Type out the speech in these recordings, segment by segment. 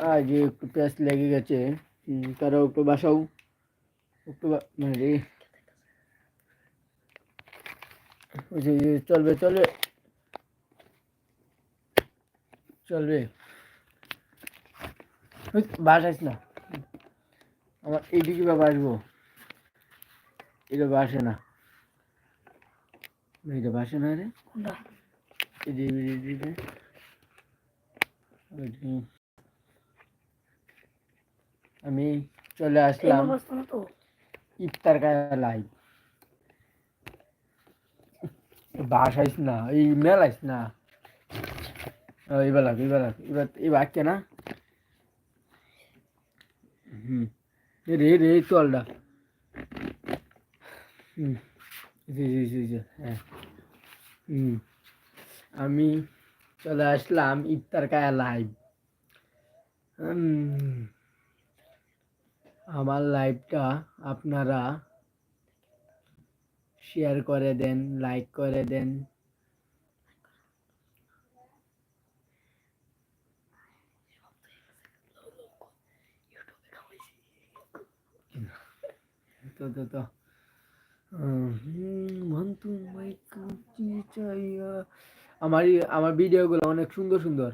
আগে একটু প্যাঁচ লেগে গেছে হুম, কারও একটু বাসাও একটু বা- মানে রে ওই যে ইয়ে চলবে চলবে চলবে ওই বাসাইস না আমার এইদিকে বা বাসবো এটা বাসে না এটা বাসে না রে কোনটা এই যে- এই যে- এই যে- ওই যে। আমি চলে আসলাম না ইফতার লাইভ বাসাইস না এই মেলাইস না। ও, এবার লাগ এবার লাগ এবার এই বাক্যে না। হুম রে রে চলটা হুম জি জি জি জি হ্যাঁ। হুম আমি চলে আসলাম ইফতার কায়া লাইভ আমার লাইভটা আপনারা শেয়ার করে দেন লাইক করে দেন। তো তো তো। আমার আমার ভিডিওগুলো অনেক সুন্দর সুন্দর।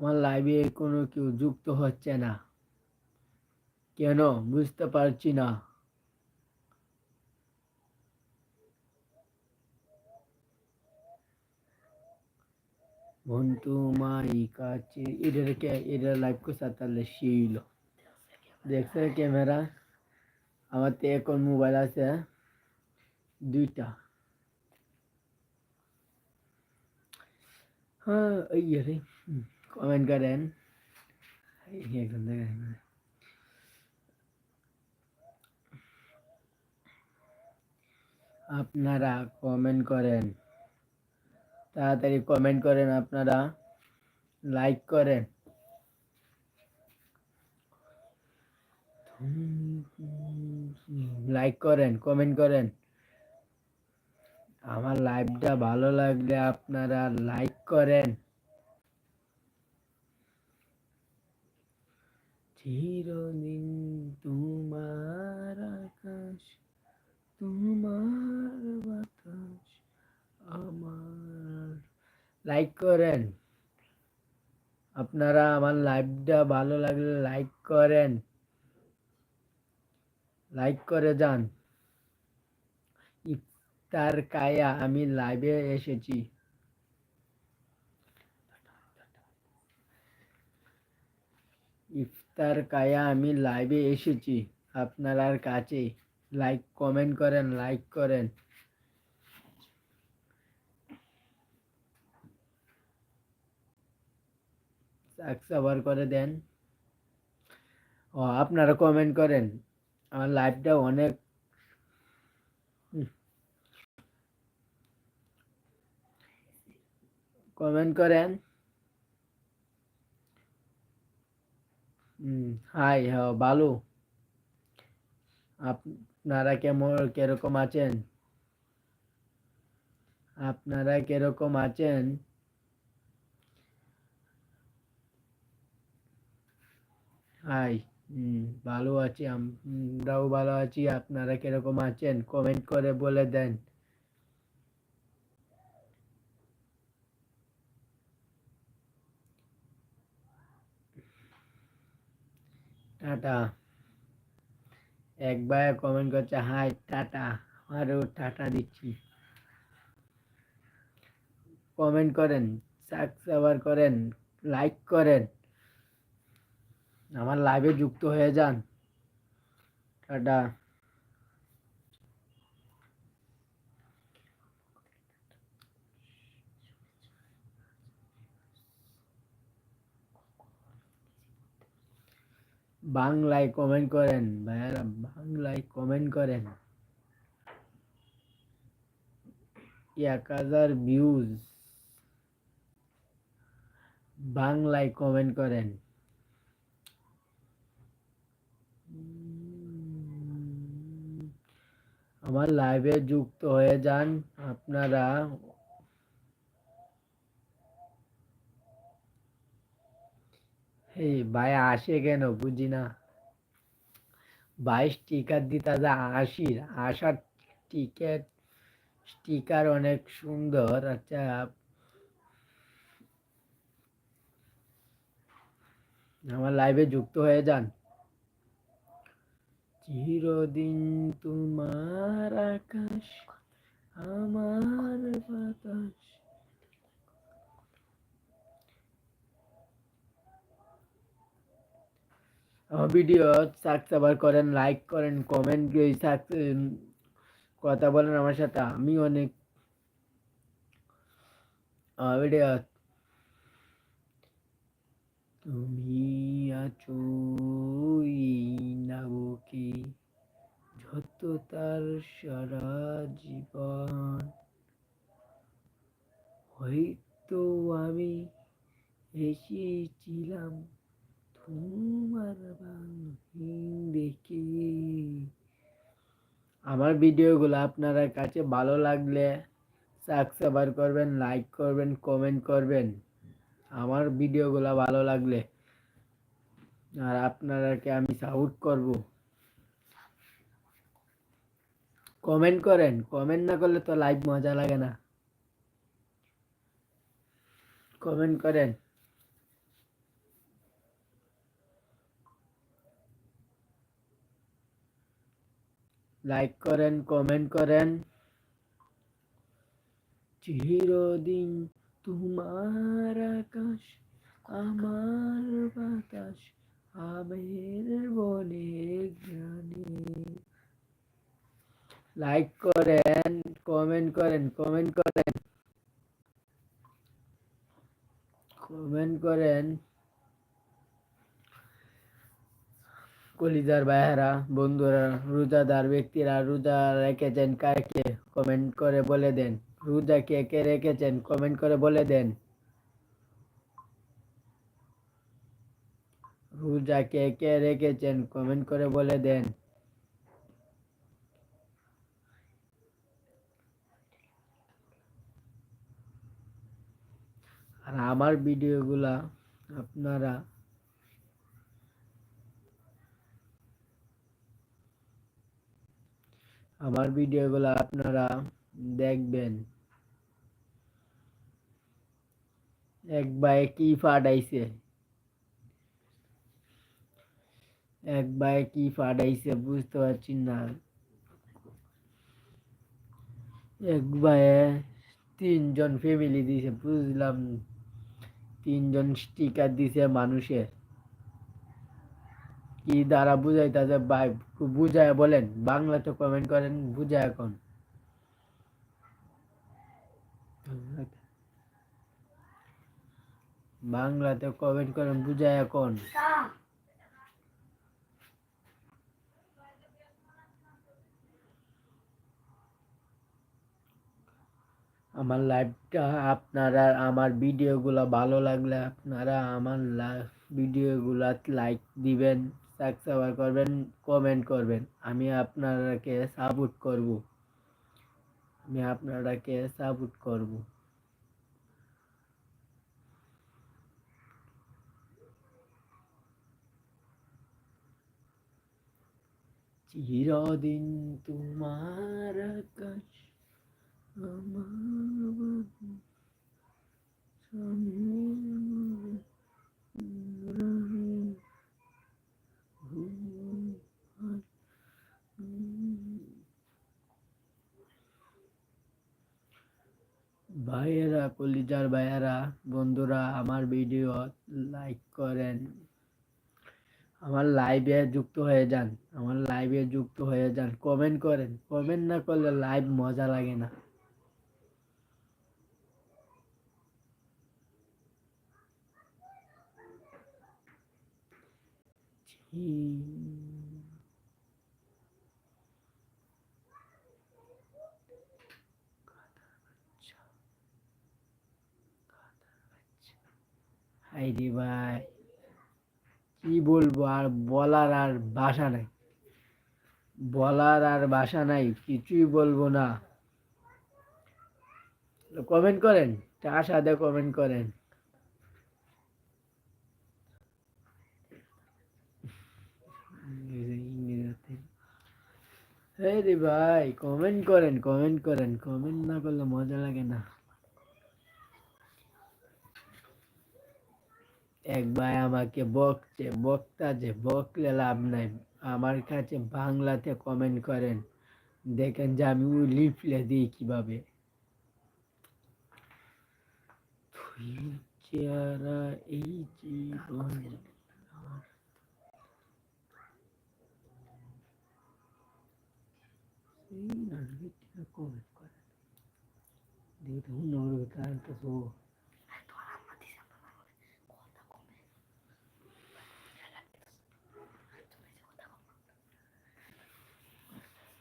আমার লাইভে কোনো কেউ যুক্ত হচ্ছে না। কেন? বুঝতে পারছি না। বন্ধু মাই কাছে এটাকে এটা লাইভ করছে তাহলে শিল দেখছে ক্যামেরা আমার তো এখন মোবাইল আছে, দুইটা। হ্যাঁ এই রে কমেন্ট করেন আপনারা কমেন্ট করেন। তাড়াতাড়ি কমেন্ট করেন আপনারা। লাইক করেন। লাইক করেন কমেন্ট করেন। আমার লাইভটা ভালো লাগলে আপনারা লাইক করেন। চিরদিন তোমার আকাশ, তোমার বাতাস আমার। লাইক করেন। আপনারা আমার লাইভটা ভালো লাগলে লাইক করেন। লাইক করে যান। ইফতার কায়া আমি লাইভে এসেছি। ইফতার কায়া, আমি লাইভে এসেছি। আপনার কাছে লাইক কমেন্ট করেন লাইক করেন। সাবস্ক্রাইবার করে দেন। ও, আপনারা কমেন্ট করেন। আমার লাইভটা অনেক কমেন্ট করেন। হুম হাই হ্যাঁ ভালো আপনারা কেমন, কীরকম আছেন? আপনারা কীরকম আছেন? হাই ভালো আছি, আমরাও ভালো আছি, আপনারা কীরকম আছেন? কমেন্ট করে বলে দেন। টাটা। একবার কমেন্ট করছে, হাই, টাটা। আরও টাটা দিচ্ছি। কমেন্ট করেন সাবস্ক্রাইবার করেন লাইক করেন। আমার লাইভে যুক্ত হয়ে যান। টাটা। বাংলায় কমেন্ট করেন, ভাইয়ারা বাংলায় কমেন্ট করেন। এক হাজার ভিউজ বাংলায় কমেন্ট করেন। আমার লাইভে যুক্ত হয়ে যান আপনারা। এই ভাই আসে কেন বুঝি না। বাইশ টিকার দিতে যা আশির আসার টিকেট স্টিকার অনেক সুন্দর আচ্ছা। আমার লাইভে যুক্ত হয়ে যান। চিরদিন তোমার আকাশ, আমার বাতাস। ভিডিও সাবস্ক্রাইব করেন লাইক করেন কমেন্ট কথা বলেন আমার সাথে, আমি অনেক ভিডিও তুমি আছো নাবুকে যত তার সারা জীবন। হয়তো আমি এসেছিলাম দেখে। আমার ভিডিওগুলো আপনার কাছে ভালো লাগলে সাবস্ক্রাইব করবেন লাইক করবেন কমেন্ট করবেন। আমার ভিডিওগুলো ভালো লাগলে আর আপনারাকে আমি সাপোর্ট করব। কমেন্ট করেন কমেন্ট না করলে তো লাইভ মজা লাগে না। কমেন্ট করেন। লাইক করেন কমেন্ট করেন। চিরদিন তোমার আকাশ, আমার বাতাস আমের বনে গানে লাইক করেন কমেন্ট করেন কমেন্ট করেন। কমেন্ট করেন। কলিজার ভাইয়েরা বন্ধুরা, রোজাদার ব্যক্তিরা, রোজা রেখেছেন কাকে? কমেন্ট করে বলে দেন। রোজা কে কে রেখেছেন? কমেন্ট করে বলে দেন। রোজা কে কে রেখেছেন? কমেন্ট করে বলে দেন। আর আমার ভিডিওগুলা আপনারা আমার ভিডিওগুলো আপনারা দেখবেন। এক ভাই কি ফাটাইছে? এক ভাই কি ফাটাইছে বুঝতে পারছি না। এক ভাই তিনজন ফ্যামিলি দিছে, বুঝলাম। তিনজন স্টিকার দিছে মানুষের। কি দ্বারা বুঝাইতেছে ভাই, বুঝায় বলেন, বাংলাতে কমেন্ট করেন, বুঝায় এখন বাংলাতে কমেন্ট করেন, বুঝায় এখন আমার লাইভটা আপনারা, আমার ভিডিওগুলো ভালো লাগলে আপনারা আমার ভিডিওগুলো লাইক দিবেন। সাবস্ক্রাইব করবেন কমেন্ট করবেন। আমি আপনারাকে সাপোর্ট করব। আমি আপনারাকে সাপোর্ট করব। চিরদিন তোমার আকাশ আমার ভাইয়েরা, কলিজার ভাইয়েরা, বন্ধুরা, আমার ভিডিও লাইক করেন। আমার লাইভে যুক্ত হয়ে যান। আমার লাইভে যুক্ত হয়ে যান। কমেন্ট করেন। কমেন্ট না করলে লাইভ মজা লাগে না। হাইরে ভাই, কি বলব আর বলার আর ভাষা নাই। বলার আর ভাষা নাই, কিছুই বলব না। কমেন্ট করেন তার সাথে কমেন্ট করেন? এই রে ভাই কমেন্ট করেন কমেন্ট করেন। কমেন্ট না করলে মজা লাগে না। এক ভাই আমাকে বকছে বক্তা যে বকলে লাভ নাই। আমার কাছে বাংলাতে কমেন্ট করেন। দেখেন যে আমি ওই লিফলে দিই কীভাবে। চেহারা এই জীবন। কমেন্ট করেন। দেখুন তো।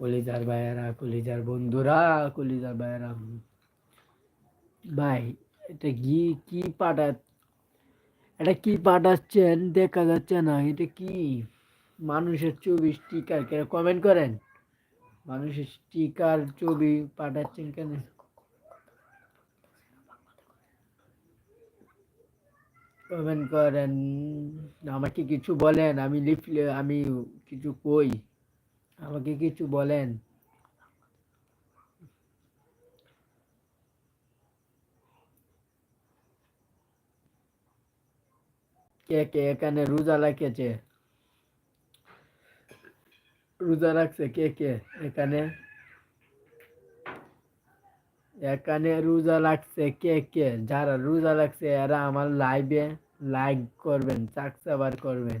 কলিজার ভাইয়েরা, কলিজার বন্ধুরা, কলিজার ভাইয়েরা। ভাই, এটা কি কি পাঠা এটা কি পাঠাচ্ছেন দেখা যাচ্ছে না। এটা কি? মানুষের ছবি স্টিকার কেন? কমেন্ট করেন। মানুষের স্টিকার ছবি পাঠাচ্ছেন কেন? কমেন্ট করেন। আমাকে কিছু বলেন। আমি লিখলে আমি কিছু কই। আমাকে কিছু বলেন। কে কে এখানে রোজা রাখেছে? রোজা রাখছে কে কে এখানে? এখানে রোজা লাগছে কে কে? যারা রোজা লাগছে এরা আমার লাইভে লাইক করবেন সাবস্ক্রাইব করবেন।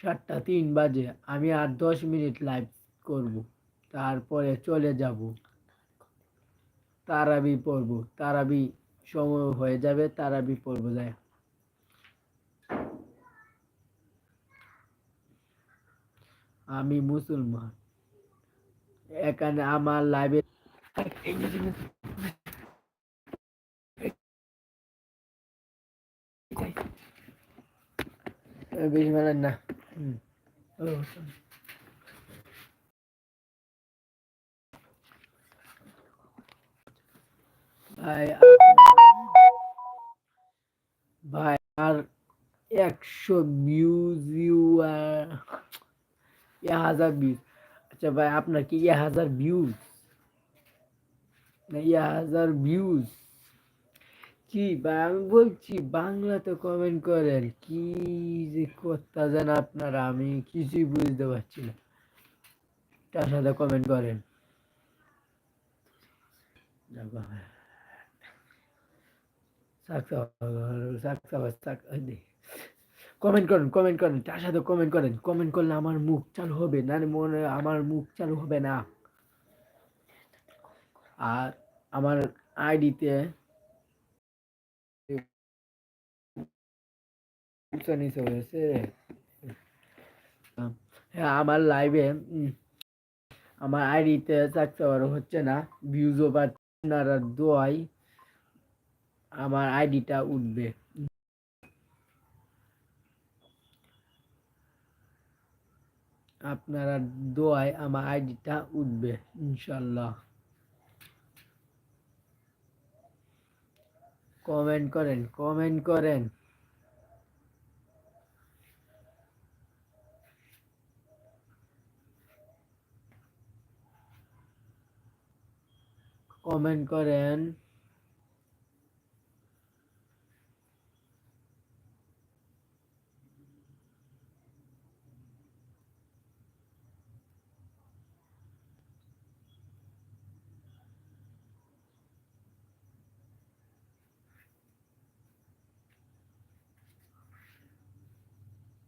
সাতটা তিন বাজে। আমি আর দশ মিনিট লাইভ করব। তারপরে চলে যাব। তারাবি পড়ব। তারাবি সময় হয়ে যাবে, তারাবি পড়ব যায় আমি মুসলমান। এখানে আমার লাইভে বেশি মেলেন না। ভাই ভাই আর একশো ভিউজ ভিউ এক হাজার ভিউজ আচ্ছা ভাই আপনার কি এক হাজার ভিউজ না এক হাজার ভিউজ কি আমি বলছি বাংলাতে কমেন্ট করেন, কি যে করতে যেন আপনারা, আমি কিছুই বুঝতে পারছি না। তার সাথে কমেন্ট করেন। কমেন্ট করেন কমেন্ট করেন, তার সাথে কমেন্ট করেন। কমেন্ট করলে আমার মুখ চালু হবে না, মনে আমার মুখ চালু হবে না। আর আমার আইডিতে হয়েছে হ্যাঁ আমার লাইভে আমার আইডিতে সাবস্ক্রাইবার হচ্ছে না ভিউজও বা আপনারা দোয়াই আমার আইডিটা উঠবে আপনারা দোয়ায় আমার আইডিটা উঠবে ইনশাল্লাহ কমেন্ট করেন কমেন্ট করেন কমেন্ট করেন।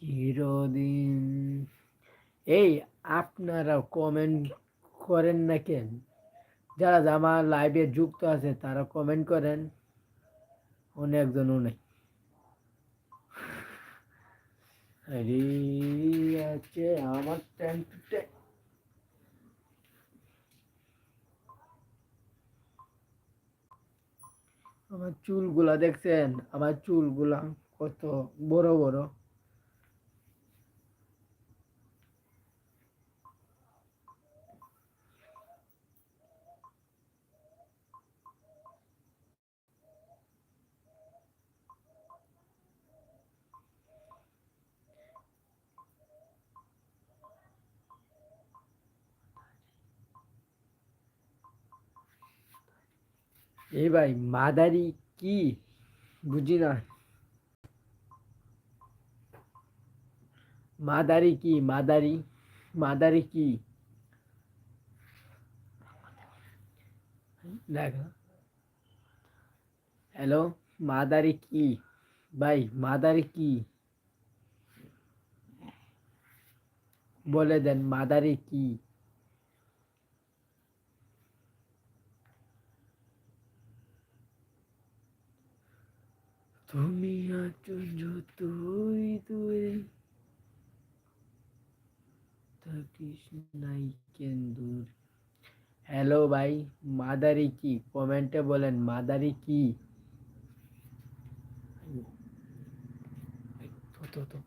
চিরদিন এই আপনারা কমেন্ট করেন না কেন? যারা আমার লাইভে যুক্ত আছে, তারা কমেন্ট করেন। অনেকজনও নেই আরে আছে আমার টাইম আমার চুলগুলা দেখছেন? আমার চুলগুলা কত বড় বড়। এই ভাই মাদারি কি বুঝি না মাদারি কি, মাদারি মাদারি কি? দেখ। হ্যালো, মাদারি কি? ভাই, মাদারি কি? বলে দেন, মাদারি কি? তুমি আছো যতই দূরে। থাকিস নাই কেন দূর? হ্যালো ভাই, মাদারি কি? কমেন্টে বলেন, মাদারি কি? তো তো